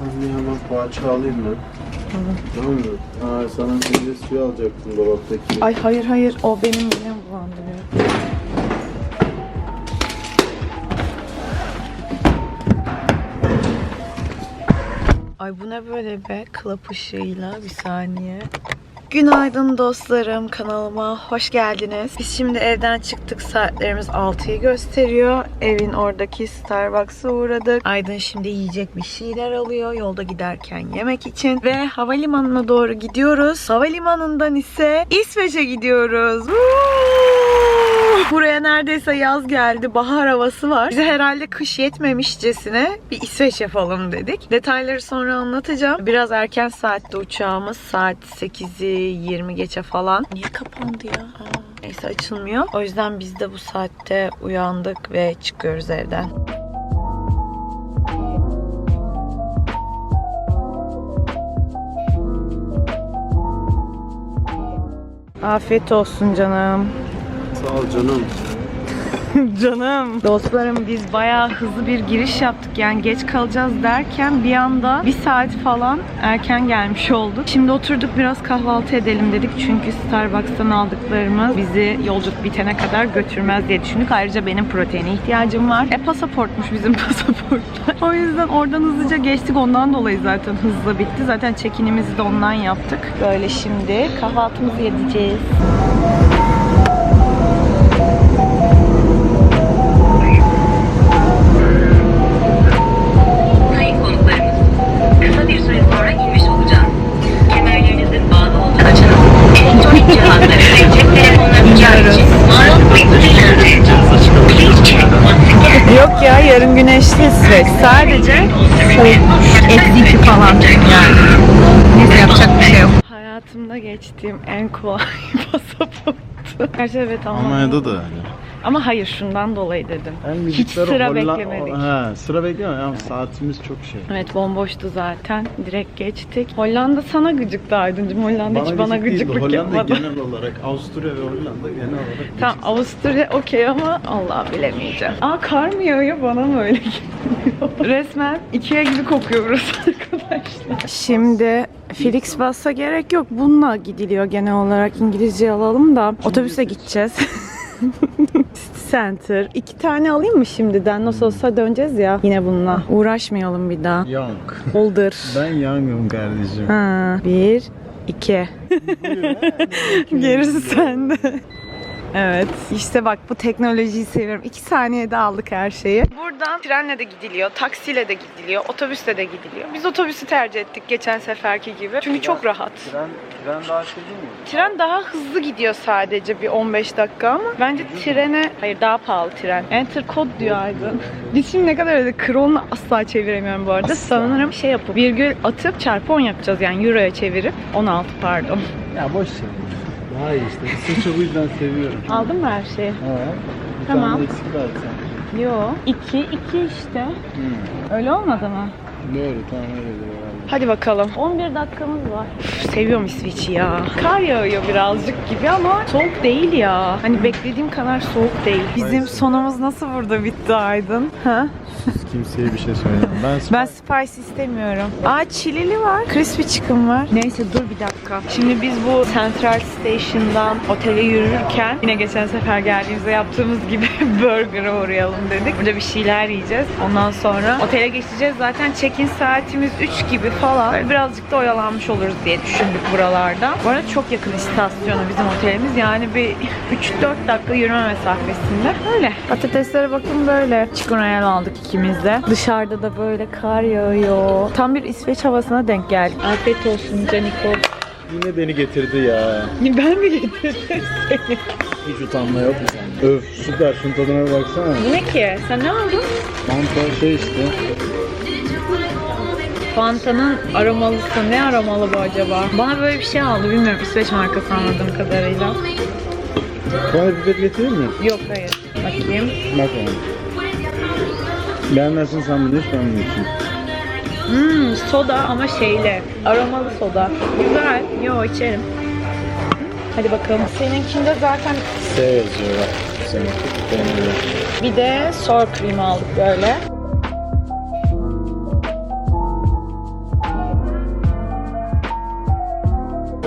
Anne hemen poğaça alayım ben. Tamam mı? Aa, sana meyve suyu alacaktım dolaptaki. Ay hayır hayır o benim midem bulandırıyor. Ay bu ne böyle be klap ışığıyla bir saniye. Günaydın dostlarım kanalıma hoş geldiniz. Biz şimdi evden çıktık saatlerimiz 6'yı gösteriyor. Evin oradaki Starbucks'a uğradık. Aydın şimdi yiyecek bir şeyler alıyor yolda giderken yemek için. Ve havalimanına doğru gidiyoruz. Havalimanından ise İsveç'e gidiyoruz. Woo! Buraya neredeyse yaz geldi. Bahar havası var. Bize herhalde kış yetmemişçesine bir İsveç yapalım dedik. Detayları sonra anlatacağım. Biraz erken saatte uçağımız. Saat 8'i 20 geçe falan. Niye kapandı ya? Ha. Neyse açılmıyor. O yüzden biz de bu saatte uyandık ve çıkıyoruz evden. Afiyet olsun canım. Sağ ol canım. Canım. Dostlarım biz bayağı hızlı bir giriş yaptık. Yani geç kalacağız derken bir anda bir saat falan erken gelmiş olduk. Şimdi oturduk biraz kahvaltı edelim dedik. Çünkü Starbucks'tan aldıklarımız bizi yolculuk bitene kadar götürmez diye düşündük. Ayrıca benim proteine ihtiyacım var. E pasaportmuş bizim pasaportlar. O yüzden oradan hızlıca geçtik. Ondan dolayı zaten hızlı bitti. Zaten check-in'imizi de ondan yaptık. Böyle şimdi kahvaltımızı edeceğiz. Eksi falan yani. Neyse yapacak bir şey yok. Hayatımda geçtiğim en kolay pasaporttu. Gerçi evet ama. Almanya'da da öyle. Ama hayır şundan dolayı dedim. Hiç sıra Holla- beklemedik. He, sıra bekleme ama saatimiz çok şey. Evet bomboştu zaten. Direkt geçtik. Hollanda sana gıcıktı Aydıncım. Hollanda hiç bana gıcık değildi. gıcıklık Hollanda yapmadı. genel olarak Avusturya ve Hollanda genel olarak Tamam Avusturya okey ama Allah bilemeyeceğim. Aa kar mı yağıyor bana mı öyle geliyor? Resmen Ikea gibi kokuyoruz arkadaşlar. Şimdi Flixbus'a gerek yok. Bununla gidiliyor genel olarak. İngilizce alalım da otobüse gideceğiz. City Center. İki tane alayım mı şimdiden? Nasıl olsa döneceğiz ya yine bununla. Uğraşmayalım bir daha. Young. Oldur. Ben young'ım kardeşim. Ha, bir, iki. Gerisi sende. Evet. İşte bak bu teknolojiyi seviyorum. İki saniyede aldık her şeyi. Buradan trenle de gidiliyor, taksiyle de gidiliyor, otobüsle de gidiliyor. Biz otobüsü tercih ettik geçen seferki gibi. Çünkü çok rahat. Tren, tren daha şey değil mi? Tren daha hızlı gidiyor sadece bir 15 dakika ama bence trene hayır daha pahalı tren. Enter kod diyor Aydın. Biz şimdi ne kadar öyle kronla asla çeviremiyorum bu arada. Sanırım şey yapıp virgül atıp çarpı 10 yapacağız yani euroya çevirip 16 pardon. Ya boş ver. İyi işte. İsveç'i bu yüzden seviyorum. Aldın mı her şeyi? He. Bir Tamam. tane eksik. Yo. 2 2 işte. Hmm. Öyle olmadı mı? Doğru tamam öyledir herhalde. Hadi bakalım. 11 dakikamız var. Üf, seviyorum İsveç'i ya. Kar yağıyor birazcık gibi ama soğuk değil ya. Hani beklediğim kadar soğuk değil. Bizim sonumuz nasıl burada bitti Aydın? Ha? Kimseye bir şey söylemem. Ben, Ben spice istemiyorum. Aa çilili var. Crispy chicken var. Neyse dur bir dakika. Şimdi biz bu Central Station'dan otele yürürken yine geçen sefer geldiğimizde yaptığımız gibi burger'a uğrayalım dedik. Burada bir şeyler yiyeceğiz. Ondan sonra otele geçeceğiz. Zaten check-in saatimiz 3 gibi falan. Böyle birazcık da oyalanmış oluruz diye düşündük buralarda. Bu arada çok yakın istasyona bizim otelimiz. Yani bir 3-4 dakika yürüme mesafesinde. Öyle. Patateslere bakın böyle. Chicken aldık ikimiz de. Dışarıda da böyle kar yağıyor. Tam bir İsveç havasına denk geldik. Afiyet olsun Caniko. Yine beni getirdi ya. Ben mi getirdim? Hiç utanma yok mu sende? Öf süper şunun tadına bir baksana. Bu ne ki? Sen ne aldın? Manta şey işte. Fanta'nın aromalısı. Ne aromalı bu acaba? Bana böyle bir şey aldı. Bilmiyorum İsveç markası anladığım kadarıyla. Bana pipet getireyim mi? Yok hayır. Bakayım. Bak ona. Beğenmezsin sen bunu hiç içeyim. Hmm, soda ama şeyle. Aromalı soda. Güzel. Yo içerim. Hadi bakalım. Seninkinde zaten S yazıyor bak. Bir de sour cream aldık böyle.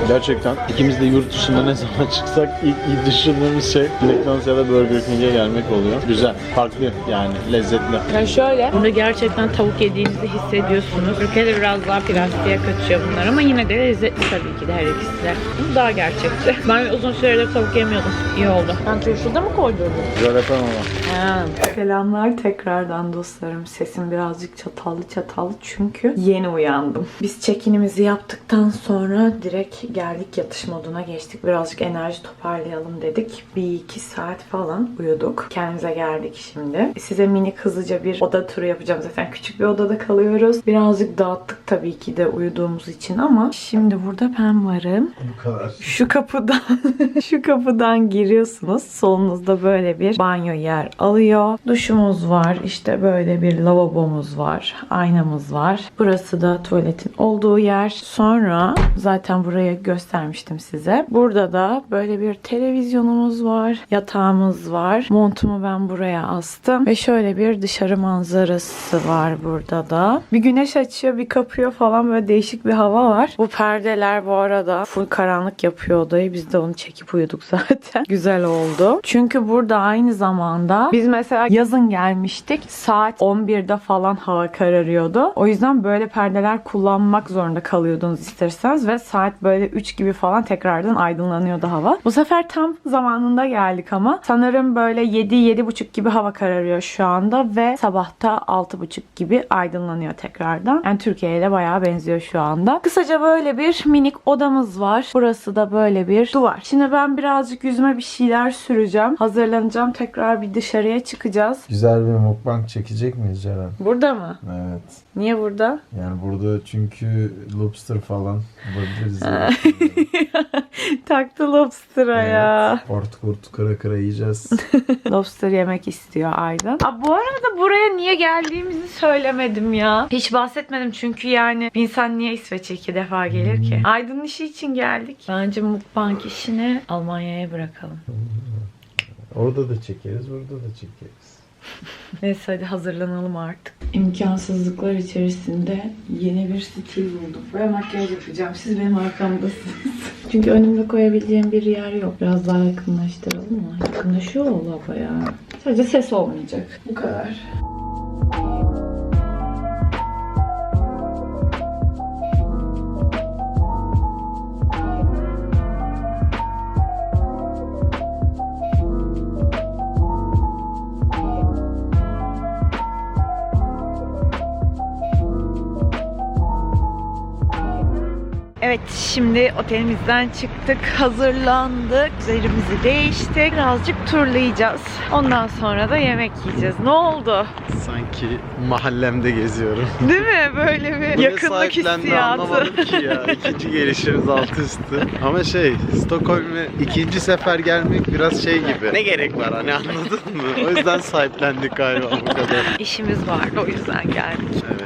Gerçekten ikimiz de yurt dışında ne zaman çıksak ilk, ilk düşündüğümüz şey McDonald's ya da Burger King'e gelmek oluyor. Güzel, farklı yani lezzetli. Yani şöyle, burada gerçekten tavuk yediğinizi hissediyorsunuz. Türkiye'de biraz daha plastiğe kaçıyor bunlar ama yine de lezzetli tabii ki de her ikisi de. Bu daha gerçekçi. Ben uzun süredir tavuk yemiyordum. İyi oldu. Ben turşuda mı koydurdum? Yapan ama. Selamlar tekrardan dostlarım. Sesim birazcık çatallı çatallı çünkü yeni uyandım. Biz check-in'imizi yaptıktan sonra direkt geldik yatış moduna geçtik. Birazcık enerji toparlayalım dedik. Bir iki saat falan uyuduk. Kendimize geldik şimdi. Size minik hızlıca bir oda turu yapacağım. Zaten küçük bir odada kalıyoruz. Birazcık dağıttık tabii ki de uyuduğumuz için ama şimdi burada ben varım. Bu kadar. Şu kapıdan şu kapıdan giriyorsunuz. Solunuzda böyle bir banyo yer alıyor. Duşumuz var. İşte böyle bir lavabomuz var. Aynamız var. Burası da tuvaletin olduğu yer. Sonra zaten burayı göstermiştim size. Burada da böyle bir televizyonumuz var. Yatağımız var. Montumu ben buraya astım. Ve şöyle bir dışarı manzarası var burada da. Bir güneş açıyor, bir kapıyor falan böyle değişik bir hava var. Bu perdeler bu arada full karanlık yapıyor odayı. Biz de onu çekip uyuduk zaten. Güzel oldu. Çünkü burada aynı zamanda biz mesela yazın gelmiştik. Saat 11'de falan hava kararıyordu. O yüzden böyle perdeler kullanmak zorunda kalıyordunuz isterseniz ve saat böyle 3 gibi falan tekrardan aydınlanıyordu hava. Bu sefer tam zamanında geldik ama sanırım böyle 7-7.30 gibi hava kararıyor şu anda ve sabahta 6.30 gibi aydınlanıyor tekrardan. Yani Türkiye'ye de bayağı benziyor şu anda. Kısaca böyle bir minik odamız var. Burası da böyle bir duvar. Şimdi ben birazcık yüzüme bir şeyler süreceğim. Hazırlanacağım. Tekrar bir dışarıya çıkacağız. Güzel bir mukbang çekecek miyiz Ceren? Burada mı? Evet. Niye burada? Yani burada çünkü lobster falan bulabiliriz. Taktı lobster'a ya. Ort kurt kıra kıra yiyeceğiz. Lobster yemek istiyor Aydın. Aa, bu arada buraya niye geldiğimizi söylemedim ya. Hiç bahsetmedim çünkü yani bir insan niye İsveç'e iki defa gelir ki? Aydın'ın işi için geldik. Bence mukbang işini Almanya'ya bırakalım. Orada da çekeriz, burada da çekeriz. Neyse hadi hazırlanalım artık. İmkansızlıklar içerisinde yeni bir stil buldum. Ve makyaj yapacağım. Siz benim arkamdasınız. Çünkü önümde koyabileceğim bir yer yok. Biraz daha yakınlaştıralım mı? Yakınlaşıyor valla bayağı. Sadece ses olmayacak. Bu kadar. Evet şimdi otelimizden çıktık, hazırlandık, üzerimizi değiştik, birazcık turlayacağız. Ondan sonra da yemek yiyeceğiz. Ne oldu? Sanki mahallemde geziyorum. Değil mi? Böyle bir yakınlık hissiyatı. anlamadım ki ya. İkinci gelişimiz alt üstü. Ama şey, Stockholm'e ikinci sefer gelmek biraz şey gibi. Ne gerek var hani anladın mı? O yüzden sahiplendik galiba bu kadar. İşimiz vardı o yüzden geldik. Evet.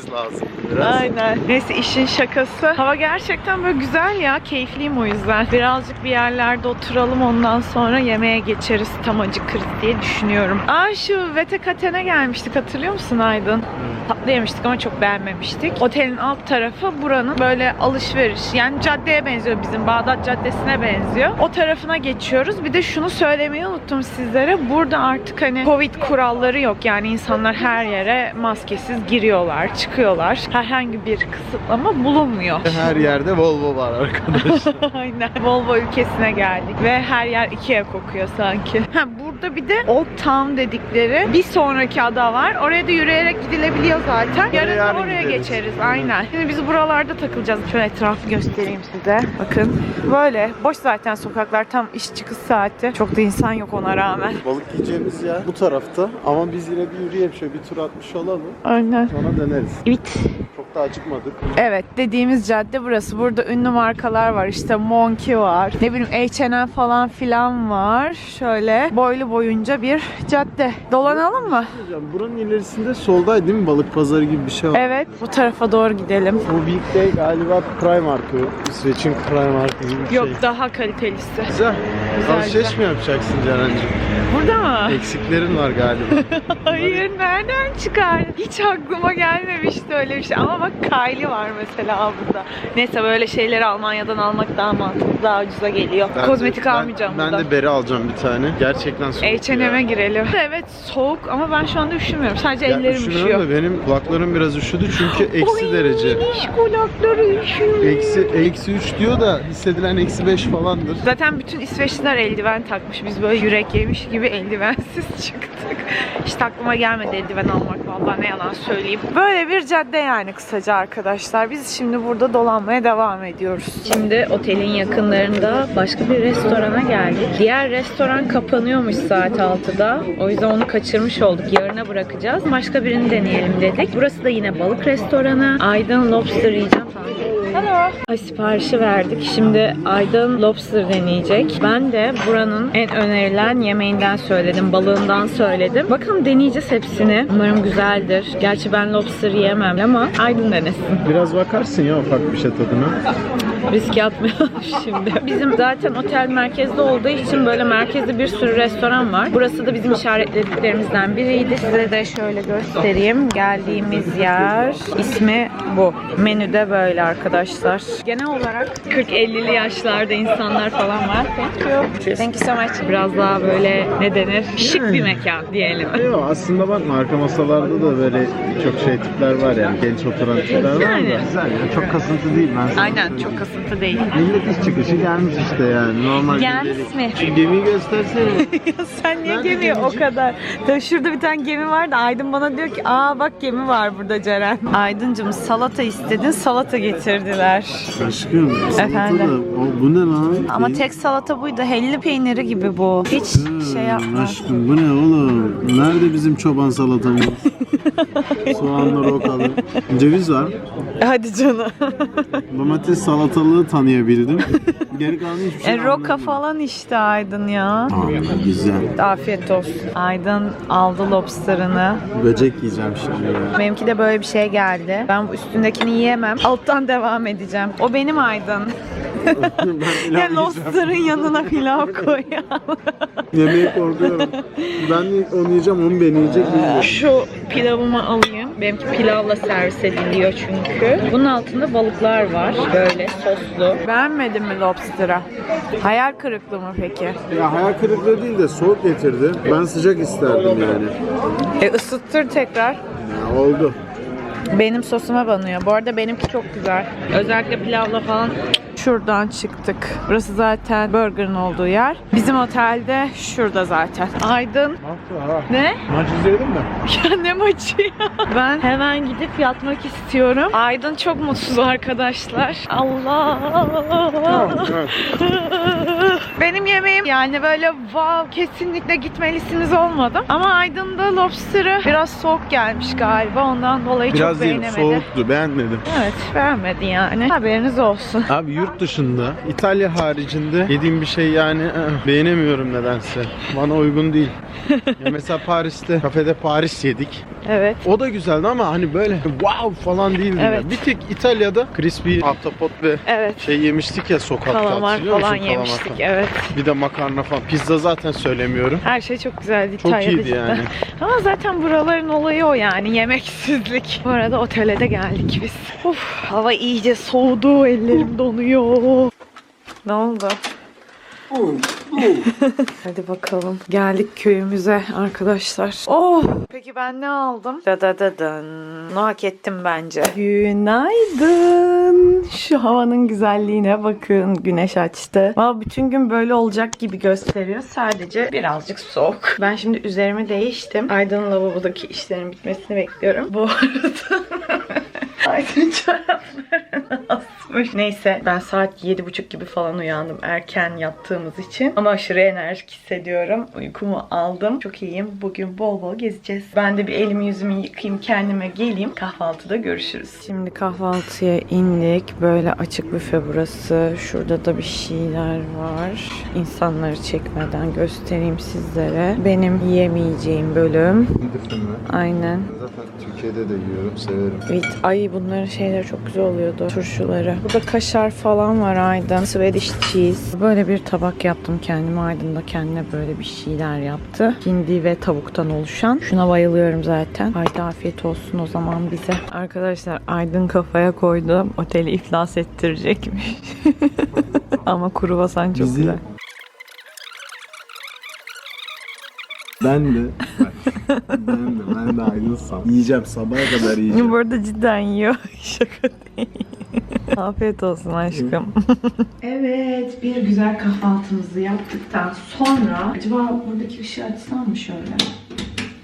Üşümemiz lazım biraz. Aynen. Neyse işin şakası. Hava gerçekten böyle güzel ya. Keyifliyim o yüzden. Birazcık bir yerlerde oturalım ondan sonra yemeğe geçeriz. Tam acıkırız diye düşünüyorum. Aa şu Vetekaten'e gelmiştik hatırlıyor musun Aydın? Tatlı yemiştik ama çok beğenmemiştik. Otelin alt tarafı buranın böyle alışveriş. Yani caddeye benziyor bizim. Bağdat Caddesi'ne benziyor. O tarafına geçiyoruz. Bir de şunu söylemeyi unuttum sizlere. Burada artık hani Covid kuralları yok. Yani insanlar her yere maskesiz giriyorlar, çıkıyorlar. Herhangi bir kısıtlama bulunmuyor. Her yerde Volvo var arkadaşlar. Aynen. Volvo ülkesine geldik ve her yer Ikea kokuyor sanki. Ha, burada bir de Old Town dedikleri bir sonraki ada var. Oraya da yürüyerek gidilebiliyor zaten. Yarın da yarın oraya gideriz. geçeriz. Aynen. Şimdi biz buralarda takılacağız. Şöyle etrafı göstereyim size. Bakın. Böyle. Boş zaten sokaklar. Tam iş çıkış saati. Çok da insan yok ona rağmen. Balık yiyeceğimiz yer bu tarafta ama biz yine bir yürüyelim şöyle bir tur atmış olalım. Aynen. Sonra döneriz. Evet. Çok da acıkmadık. Evet dediğimiz cadde burası. Burada ünlü markalar var. İşte Monkey var. Ne bileyim H&M falan filan var. Şöyle boylu boyunca bir cadde. Dolanalım mı? Hocam buranın ilerisinde soldaydı değil mi balık pazarı gibi bir şey var. Evet. Bu tarafa doğru gidelim. O Weekday galiba Primark'ı. İsveç'in Primark'ı gibi bir Yok şey. daha kalitelisi. Güzel. Güzel, Alışveriş mi yapacaksın Ceren'cim? Burada mı? Eksiklerin var galiba. Hayır nereden çıkardın? Hiç aklıma gelmemişti öyle bir şey. Ama bak Kylie var mesela burada. Neyse böyle şeyleri Almanya'dan almak daha mantıklı. Daha ucuza geliyor. Ben de- Kozmetik ben- almayacağım Ben burada. de beri alacağım bir tane. Gerçekten H&M'e girelim. Evet soğuk ama ben şu anda üşümüyorum. Sadece Ya ellerim üşüyor. da benim kulaklarım biraz üşüdü çünkü eksi Oy, derece. Miniş kulakları üşüyor. Eksi, eksi 3 diyor da hissedilen eksi 5 falandır. Zaten bütün İsveçliler eldiven takmış. Biz böyle yürek yemiş gibi eldivensiz çıktık. Hiç aklıma gelmedi eldiven almak vallahi ne yalan söyleyeyim. Böyle bir cadde yani kısaca arkadaşlar. Biz şimdi burada dolanmaya devam ediyoruz. Şimdi otelin yakınlarında başka bir restorana geldik. Diğer restoran kapanıyormuş saat 6'da. O yüzden onu kaçırmış olduk. Yarına bırakacağız. Başka birini deneyelim dedik. Burası da yine balık restoranı. Aydın Lobster yiyeceğim falan. Hello. Ay siparişi verdik. Şimdi Aydın Lobster deneyecek. Ben de buranın en önerilen yemeğinden söyledim. Balığından söyledim. Bakalım deneyeceğiz hepsini. Umarım güzeldir. Gerçi ben lobster yiyemem ama Aydın denesin. Biraz bakarsın ya ufak bir şey tadına. Riske atmayalım şimdi. Bizim zaten otel merkezde olduğu için böyle merkezde bir sürü restoran var. Burası da bizim işaretlediklerimizden biriydi. Size de şöyle göstereyim. Geldiğimiz yer ismi bu. Menüde böyle arkadaşlar. Genel olarak 40-50'li yaşlarda insanlar falan var. Thank you. Thank you so much. Biraz daha böyle ne denir? Şık bir mekan diyelim. Yok aslında bakma arka masalarda da böyle çok şey tipler var yani genç oturan tipler var Yani. da güzel ya çok kasıntı değil ben sana Aynen söyleyeyim. çok kasıntı değil. Millet iş çıkışı gelmiş işte yani normal Gelmiş mi? Şu gemiyi göstersene. Sen niye Nerede gemi o kadar? Tabii şurada bir tane gemi var da Aydın bana diyor ki aa bak gemi var burada Ceren. Aydıncım salata istedin salata getirdiler. Aşkım salata Efendim? da o, bu ne lan? Ama Peyn- tek salata buydu. Helli peyniri gibi bu. Hiç şey yapma. Aşkım bu ne oğlum? Nerede bizim çoban salatamız? Soğanlı rokalı. Ceviz var. Hadi canım. Domates salatalığı tanıyabildim. Geri kalan hiçbir şey e, roka anlamadım. falan işte Aydın ya. Aa, güzel. Afiyet olsun. Aydın aldı lobsterını. Böcek yiyeceğim şimdi ya. Benimki de böyle bir şey geldi. Ben bu üstündekini yiyemem. Alttan devam edeceğim. O benim Aydın. Ben Ya lobster'ın yanına pilav koy ya. Yemeğe korkuyorum. Ben onu yiyeceğim, onu beni yiyecek bilmiyorum. Şu pilavımı alayım. Benimki pilavla servis ediliyor çünkü. Bunun altında balıklar var. Böyle soslu. Beğenmedin mi lobster'ı? Hayal kırıklığı mı peki? Ya hayal kırıklığı değil de soğuk getirdi. Ben sıcak isterdim yani. E ısıttır tekrar. Ya oldu. Benim sosuma banıyor. Bu arada benimki çok güzel. Özellikle pilavla falan. Şuradan çıktık. Burası zaten burger'ın olduğu yer. Bizim otelde şurada zaten. Aydın. Ne? Maç izledin mi? Ya ne maçı ya? Ben hemen gidip yatmak istiyorum. Aydın çok mutsuz arkadaşlar. Allah. Benim yemeğim yani böyle wow kesinlikle gitmelisiniz olmadım. Ama Aydın'da lobster'ı biraz soğuk gelmiş galiba. Ondan dolayı Biraz çok değil, beğenemedi. soğuktu. Beğenmedim. Evet beğenmedi yani. Haberiniz olsun. Abi yurt dışında, İtalya haricinde yediğim bir şey yani beğenemiyorum nedense. Bana uygun değil. ya mesela Paris'te, kafede Paris yedik. Evet. O da güzeldi ama hani böyle wow falan değildi. Evet. ya. Bir tek İtalya'da crispy ahtapot ve Evet. şey yemiştik ya sokakta. Kalamar falan musun? Kalamar yemiştik. falan. Evet. Bir de makarna falan. Pizza zaten söylemiyorum. Her şey çok güzeldi Çok İtalya'da iyiydi cidden. yani. Ama zaten buraların olayı o yani yemeksizlik. Bu arada otele de geldik biz. Uf, hava iyice soğudu, ellerim donuyor. Ne oldu? Hadi bakalım. Geldik köyümüze arkadaşlar. Oh! Peki ben ne aldım? Da da da dın. Bunu hak ettim bence. Günaydın. Şu havanın güzelliğine bakın. Güneş açtı. Valla bütün gün böyle olacak gibi gösteriyor. Sadece birazcık soğuk. Ben şimdi üzerimi değiştim. Aydın lavabodaki işlerin bitmesini bekliyorum. Bu arada Aydın çoraplarını. Yokmuş. Neyse ben saat 7.30 gibi falan uyandım erken yattığımız için. Ama aşırı enerjik hissediyorum. Uykumu aldım. Çok iyiyim. Bugün bol bol gezeceğiz. Ben de bir elimi yüzümü yıkayayım kendime geleyim. Kahvaltıda görüşürüz. Şimdi kahvaltıya indik. Böyle açık büfe burası. Şurada da bir şeyler var. İnsanları çekmeden göstereyim sizlere. Benim yiyemeyeceğim bölüm. Aynen. Zaten Türkiye'de de yiyorum, severim. Evet, ay bunların şeyleri çok güzel oluyordu. Turşuları. Burada kaşar falan var Aydın. Swedish cheese. Böyle bir tabak yaptım kendime. Aydın da kendine böyle bir şeyler yaptı. Hindi ve tavuktan oluşan. Şuna bayılıyorum zaten. Haydi afiyet olsun o zaman bize. Arkadaşlar Aydın kafaya koydu. Oteli iflas ettirecekmiş. Ama kuru basan çok Bizi- güzel. Ben de, ben de, ben de ayrılsam. Yiyeceğim, sabaha kadar yiyeceğim. Bu arada cidden yiyor. Şaka değil. Afiyet olsun aşkım. evet, bir güzel kahvaltımızı yaptıktan sonra acaba buradaki ışığı açsam mı şöyle?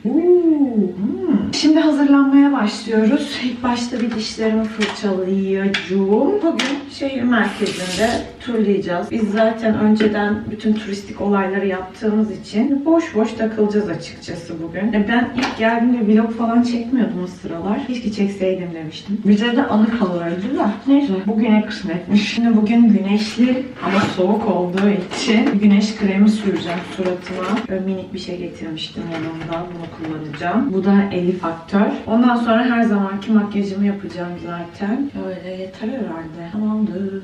Hmm. Şimdi hazırlanmaya başlıyoruz. İlk başta bir dişlerimi fırçalayacağım. Bugün şehir merkezinde turlayacağız. Biz zaten önceden bütün turistik olayları yaptığımız için boş boş takılacağız açıkçası bugün. E, Ben ilk geldiğimde vlog falan çekmiyordum o sıralar. Keşke çekseydim demiştim. Bize de anı kalırdı da. Neyse bugüne kısmetmiş. Şimdi bugün güneşli ama soğuk olduğu için güneş kremi süreceğim suratıma. Böyle minik bir şey getirmiştim yanımda. Bunu kullanacağım. Bu da 50 faktör. Ondan sonra her zamanki makyajımı yapacağım zaten. Öyle yeter herhalde. Tamamdır.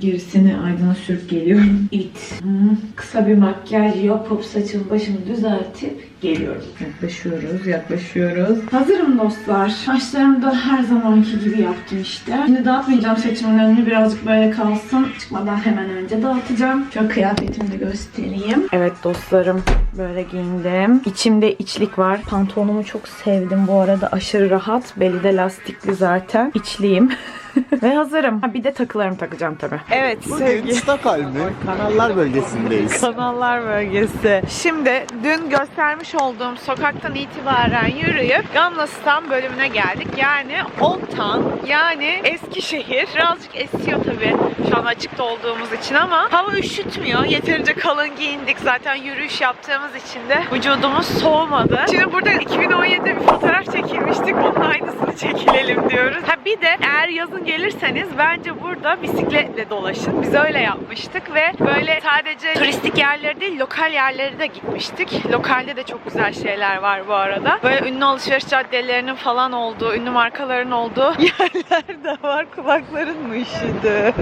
Gerisini aydına sürüp geliyorum. Evet. Hmm, Kısa bir makyaj yapıp saçımı başımı düzeltip geliyorum. Yaklaşıyoruz, yaklaşıyoruz. Hazırım dostlar. Saçlarımı da her zamanki gibi yaptım işte. Şimdi dağıtmayacağım saçımın önünü birazcık böyle kalsın. Çıkmadan hemen önce dağıtacağım. Şöyle kıyafetimi de göstereyim. Evet dostlarım böyle giyindim. İçimde içlik var. Pantolonumu çok sevdim bu arada. Aşırı rahat. Beli de lastikli zaten. İçliyim. Ve hazırım. Ha, bir de takılarımı takacağım tabii. Evet Bugün Stockholm'ün kanallar bölgesindeyiz. Kanallar bölgesi. Şimdi dün göstermiş olduğum sokaktan itibaren yürüyüp Gamlastan bölümüne geldik. Yani Old Town yani Eskişehir. Birazcık esiyor tabii şu an açıkta olduğumuz için ama hava üşütmüyor. Yeterince kalın giyindik. Zaten yürüyüş yaptığımız için de vücudumuz soğumadı. Şimdi burada 2017'de bir fotoğraf çekilmiştik. Onun aynısını çekilelim diyoruz. Ha bir de eğer yazın gelirseniz bence burada bisikletle dolaşın. Biz öyle yapmıştık ve böyle sadece turistik yerleri değil lokal yerleri de gitmiştik. Lokalde de çok güzel şeyler var bu arada. Böyle ünlü alışveriş caddelerinin falan olduğu, ünlü markaların olduğu yerler de var. Kulakların mı üşüdü?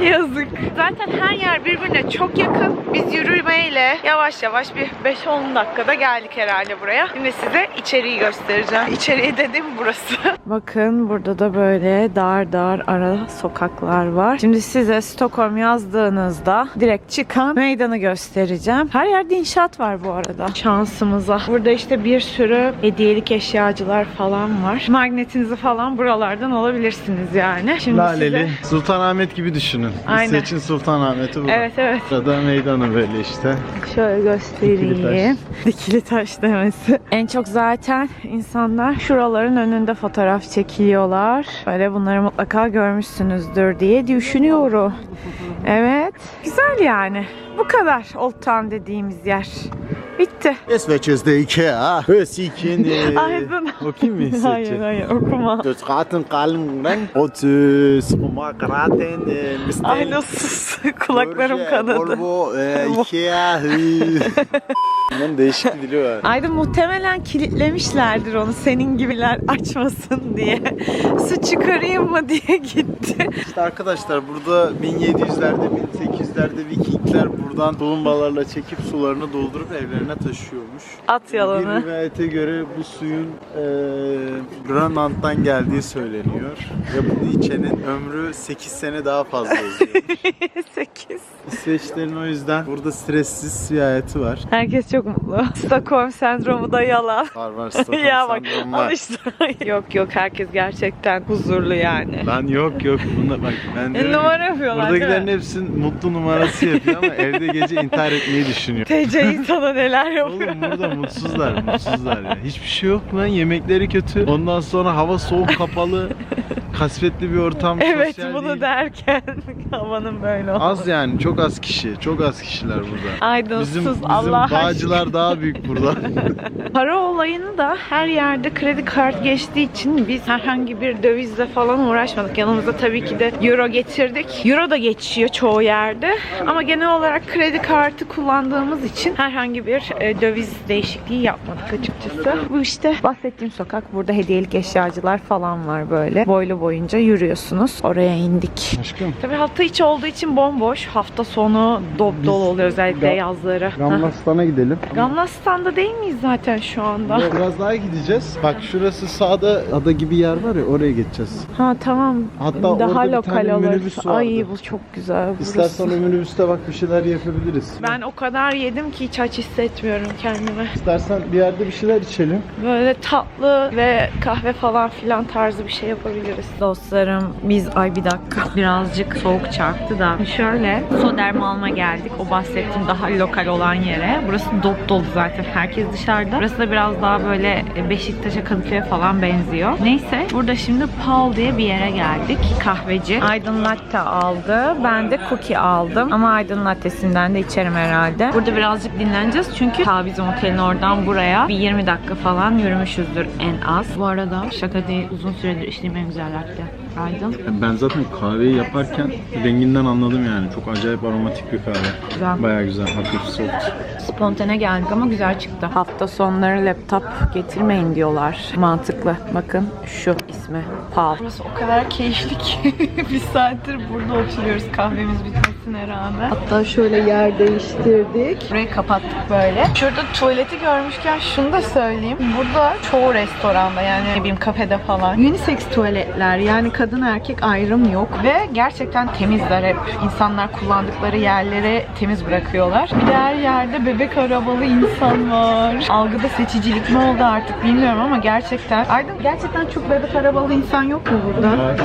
Yazık. Zaten her yer birbirine çok yakın. Biz yürümeyle yavaş yavaş bir 5-10 dakikada geldik herhalde buraya. Şimdi size içeriği göstereceğim. İçeriği dedim burası. Bakın burada da böyle dar dar ara sokaklar var. Şimdi size Stockholm yazdığınızda direkt çıkan meydanı göstereceğim. Her yerde inşaat var bu arada. Şansımıza. Burada işte bir sürü hediyelik eşyacılar falan var. Magnetinizi falan buralardan alabilirsiniz yani. Şimdi Laleli, size... Sultanahmet gibi düşünün. Aynen. İsveç'in Sultanahmet'i bu. Evet evet. Burada meydanı böyle işte. Şöyle göstereyim. Dikili Dikili taş demesi. En çok zaten insanlar şuraların önünde fotoğraf çekiliyorlar. Böyle bunları mutlaka görmüşsünüzdür diye düşünüyorum. Evet. Güzel yani. Bu kadar Old Town dediğimiz yer. Bitti. İsveç'te Ikea. Ösikin. Aydın. Okuyayım mı İsveç'i? Hayır hayır okuma. Das Rattenkallen und äh, Supermarktraten äh, Ay nasıl kulaklarım kanadı. Volvo, äh, Ikea. Bunun değişik bir dili var. Aydın muhtemelen kilitlemişlerdir onu senin gibiler açmasın diye. Su çıkarayım mı diye gitti. İşte arkadaşlar burada 1700'lerde 1800'lerde Vikingler buradan tulumbalarla çekip sularını doldurup evlerine taşıyormuş. At Bir yalanı. rivayete göre bu suyun e, Grönland'dan geldiği söyleniyor. Ve bunu içenin ömrü 8 sene daha fazla oluyor. 8. İsveçlerin o yüzden burada stressiz bir hayatı var. Herkes çok mutlu. Stockholm sendromu da yalan. Var var Stockholm ya bak sendromu var. işte. yok yok herkes gerçekten huzurlu yani. Ben yok yok bunda bak ben E, numara yapıyorlar Buradakilerin mi? hepsi mutlu numarası yapıyor ama evde gece intihar etmeyi düşünüyor. TC insana neler yapıyor. Oğlum burada mutsuzlar, mutsuzlar ya. Hiçbir şey yok lan. Yemekleri kötü. Ondan sonra hava soğuk, kapalı. Kasvetli bir ortam. Evet sosyal bunu değil. derken havanın böyle oldu. Az yani çok az kişi. Çok az kişiler burada. Aydınsız Bizim, bizim Allah aşkına. bağcılar daha büyük burada. Para olayını da her yerde kredi kart geçtiği için biz herhangi bir dövizle falan uğraşmadık. Yanımızda tabii ki de euro getirdik. Euro da geçiyor çoğu yerde. Ama genel olarak kredi kartı kullandığımız için herhangi bir e, döviz değişikliği yapmadık açıkçası. Bu işte bahsettiğim sokak. Burada hediyelik eşyacılar falan var böyle. Boylu boyunca yürüyorsunuz. Oraya indik. Aşkım. Tabii hafta içi olduğu için bomboş. Hafta sonu dop dolu oluyor özellikle Ga- yazları. Gamlastan'a gidelim. Gamlastan'da değil miyiz zaten şu anda? Biraz daha gideceğiz. Bak şurası sağda ada gibi yer var ya oraya geçeceğiz. Ha tamam. Hatta Daha orada bir lokal tane olur. minibüs vardı. Ay bu çok güzel burası. İstersen o minibüste bak bir şeyler yapabiliriz. Ben o kadar yedim ki hiç aç hissetmiyorum kendimi. İstersen bir yerde bir şeyler içelim. Böyle tatlı ve kahve falan filan tarzı bir şey yapabiliriz. Dostlarım biz ay bir dakika birazcık soğuk çarptı da şöyle Sodermalm'a geldik. O bahsettiğim daha lokal olan yere. Burası dop dolu zaten. Herkes dışarıda. Burası da biraz daha böyle Beşiktaş'a Kadıköy'e falan benziyor. Neyse burada şimdi Paul diye bir yere geldik. Kahveci. Aydın latte aldı. Ben de cookie aldım. Ama Aydın lattesinden de içerim herhalde. Burada birazcık dinleneceğiz. Çünkü ta bizim otelin oradan buraya bir 20 dakika falan yürümüşüzdür en az. Bu arada şaka değil uzun süredir içtiğim en latte. Aydın. Ben zaten kahveyi yaparken renginden anladım yani. Çok acayip aromatik bir kahve. Güzel. Baya güzel, hafif soft. Spontane geldik ama güzel çıktı. Hafta sonları laptop getirmeyin diyorlar. Mantıklı. Bakın şu ismi. Pal. Burası o kadar keyifli ki bir saattir burada oturuyoruz kahvemiz bitmesine rağmen. Hatta şöyle yer değiştirdik. Burayı kapattık böyle. Şurada tuvaleti görmüşken şunu da söyleyeyim. Burada çoğu restoranda yani ne bileyim kafede falan unisex tuvaletler yani kadın erkek ayrım yok ve gerçekten temizler hep. İnsanlar kullandıkları yerleri temiz bırakıyorlar. Bir de her yerde bebek arabalı insan var. Algıda seçicilik mi oldu artık bilmiyorum ama gerçekten Aydın gerçekten çok bebek arabalı insan yok mu burada?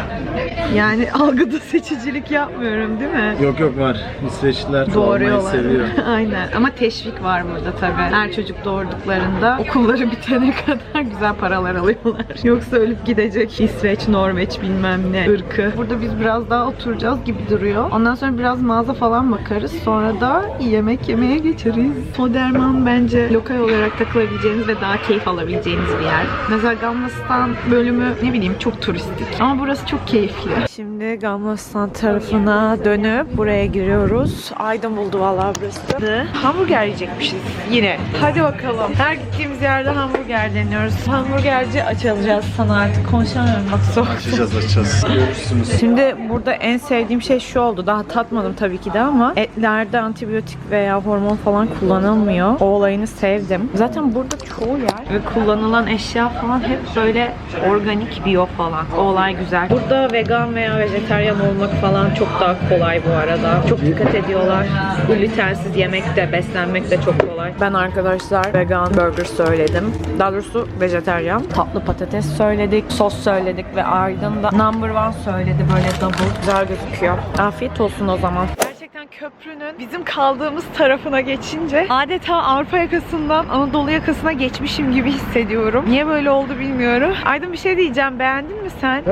Yani algıda seçicilik yapmıyorum değil mi? Yok yok var. İsveçliler doğurmayı seviyor. Aynen. Ama teşvik var burada tabii. Her çocuk doğurduklarında okulları bitene kadar güzel paralar alıyorlar. Yoksa ölüp gidecek İsveç, Norveç bilmem ne ırkı. Burada biz biraz daha oturacağız gibi duruyor. Ondan sonra biraz mağaza falan bakarız. Sonra da yemek yemeye geçeriz. Soderman bence lokal olarak takılabileceğiniz ve daha keyif alabileceğiniz bir yer. Mesela Gamlastan bölümü ne bileyim çok turistik. Ama burası çok keyifli. Şimdi Gamlastan tarafına dönüp buraya giriyoruz. Aydın buldu vallahi burası. Hamburger yiyecekmişiz yine. Hadi bakalım. Her gittiğimiz yerde hamburger deniyoruz. Hamburgerci açılacağız sana artık. Konuşamıyorum bak soğuk. Açacağız açacağız. Görürsünüz. Şimdi burada en sevdiğim şey şu oldu. Daha tatmadım tabii ki de ama etlerde antibiyotik veya hormon falan kullanılmıyor. O olayını sevdim. Zaten burada çoğu yer ve kullanılan eşya falan hep böyle organik, biyo falan. O olay güzel. Burada vegan veya vejetaryen olmak falan çok daha kolay bu arada. Çok dikkat ediyorlar. Glutensiz yemek de, beslenmek de çok kolay. Ben arkadaşlar vegan burger söyledim. Daha doğrusu vejetaryen. Tatlı patates söyledik, sos söyledik ve Aydın da number one söyledi böyle double. Güzel gözüküyor. Afiyet olsun o zaman. Gerçekten köprünün bizim kaldığımız tarafına geçince adeta Avrupa yakasından Anadolu yakasına geçmişim gibi hissediyorum. Niye böyle oldu bilmiyorum. Aydın bir şey diyeceğim. Beğendin mi sen?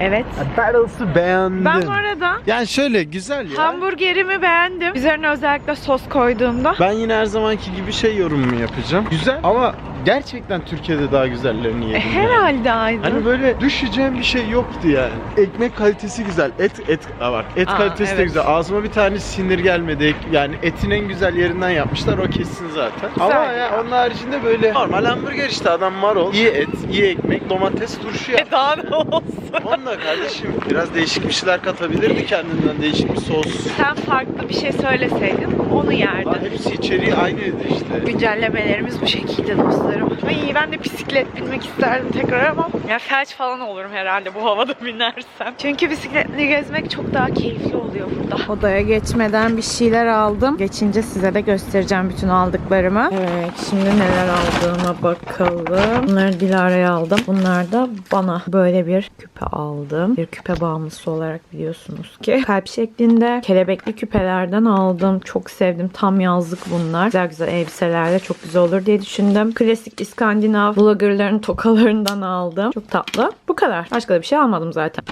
Evet. Battles'ı beğendim. Ben bu arada Yani şöyle güzel ya. hamburgerimi beğendim. Üzerine özellikle sos koyduğumda. Ben yine her zamanki gibi şey yorumumu yapacağım. Güzel ama gerçekten Türkiye'de daha güzellerini yedim. yani. Herhalde Aydın. Hani böyle düşeceğim bir şey yoktu yani. Ekmek kalitesi güzel. Et et Aa bak. Et Aa, kalitesi de evet. güzel. Ağzıma bir tane sinir gelmedi. Yani etin en güzel yerinden yapmışlar. O kesin zaten. Ama ya onun haricinde böyle normal hamburger işte adam marul, iyi et, iyi ekmek, domates, turşu ya. Daha ne olsun. Onunla kardeşim biraz değişik bir şeyler katabilirdi kendinden. Değişik bir sos. Sen farklı bir şey söyleseydin onu yerdin. Aa, hepsi içeriği aynıydı işte. Güncellemelerimiz bu şekilde dostlarım. Ay ben de bisiklet binmek isterdim tekrar ama ya felç falan olurum herhalde bu havada binersem. Çünkü bisikletle gezmek çok daha keyifli oluyor burada. Odaya geçmeden bir şeyler aldım. Geçince size de göstereceğim bütün aldıklarımı. Evet şimdi neler aldığıma bakalım. Bunları Dilara'ya aldım. Bunlar da bana böyle bir küpe aldım. Bir küpe bağımlısı olarak biliyorsunuz ki. Kalp şeklinde kelebekli küpelerden aldım. Çok sevdim. Sevdim. Tam yazlık bunlar. Güzel güzel elbiselerle çok güzel olur diye düşündüm. Klasik İskandinav bloggerların tokalarından aldım. Çok tatlı. Bu kadar. Başka da bir şey almadım zaten.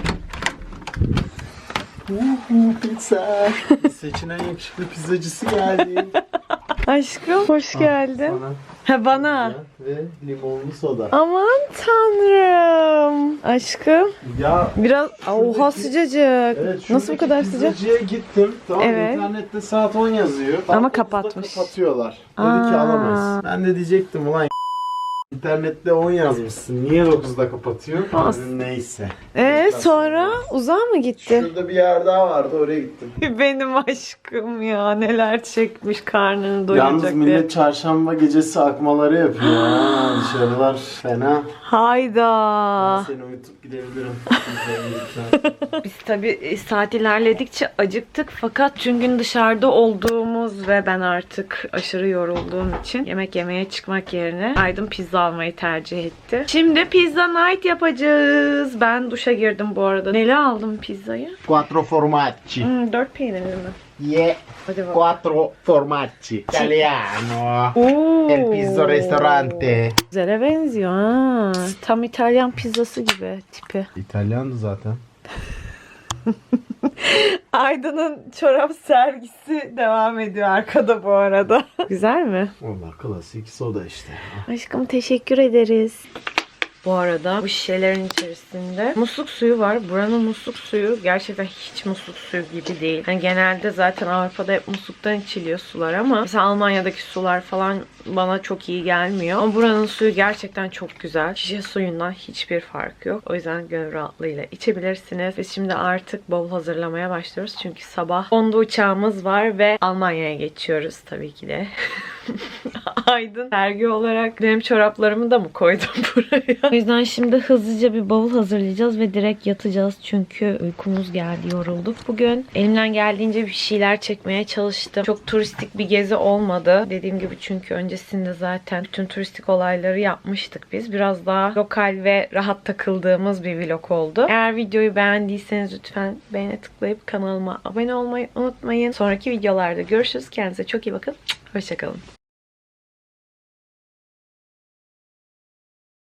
Pizza. Seçinen yakışıklı pizzacısı geldi. Aşkım hoş geldin. Sana Ha bana. ve limonlu soda. Aman tanrım. Aşkım. Ya Biraz oha sıcacık. Evet, Nasıl bu kadar sıcak? Pizzacıya gittim. Tamam Evet. internette saat 10 yazıyor. Ama Saat 9'da kapatmış. Kapatıyorlar. Dedi ki Aa. alamayız. Ben de diyecektim ulan internette 10 yazmışsın. Niye 9'da kapatıyor? Dedim, Neyse. Ee sonra uzağa mı gitti? Şurada bir yer daha vardı oraya gittim. Benim aşkım ya neler çekmiş karnını doyuracak Yalnız diye. millet çarşamba gecesi akmaları yapıyor. ha. Dışarılar fena. Ben Hayda. seni uyutup gidebilirim. Biz tabii saat ilerledikçe acıktık fakat tüm gün dışarıda olduğumuz ve ben artık aşırı yorulduğum için yemek yemeye çıkmak yerine Aydın pizza almayı tercih etti. Şimdi pizza night yapacağız. Ben duşa girdim bu arada. Neli aldım pizzayı? Quattro formaggi. Hmm, dört peynirli mi? Yeah. Quattro formaggi. Italiano. Oo. El pizzo ristorante. Güzele benziyor ha. Tam İtalyan pizzası gibi tipi. İtalyandı zaten. Aydın'ın çorap sergisi devam ediyor arkada bu arada. Güzel mi? Valla klasik soda işte. Aşkım teşekkür ederiz. Bu arada bu şişelerin içerisinde musluk suyu var. Buranın musluk suyu gerçekten hiç musluk suyu gibi değil. Hani genelde zaten Avrupa'da hep musluktan içiliyor sular ama mesela Almanya'daki sular falan bana çok iyi gelmiyor. Ama buranın suyu gerçekten çok güzel. Şişe suyundan hiçbir fark yok. O yüzden gönül rahatlığıyla içebilirsiniz. Biz şimdi artık bavul hazırlamaya başlıyoruz. Çünkü sabah 10'da uçağımız var ve Almanya'ya geçiyoruz tabii ki de. Aydın sergi olarak benim çoraplarımı da mı koydum buraya? O yüzden şimdi hızlıca bir bavul hazırlayacağız ve direkt yatacağız. Çünkü uykumuz geldi, yorulduk. Bugün elimden geldiğince bir şeyler çekmeye çalıştım. Çok turistik bir gezi olmadı. Dediğim gibi çünkü öncesinde zaten bütün turistik olayları yapmıştık biz. Biraz daha lokal ve rahat takıldığımız bir vlog oldu. Eğer videoyu beğendiyseniz lütfen beğene tıklayıp kanalıma abone olmayı unutmayın. Sonraki videolarda görüşürüz. Kendinize çok iyi bakın. Hoşçakalın.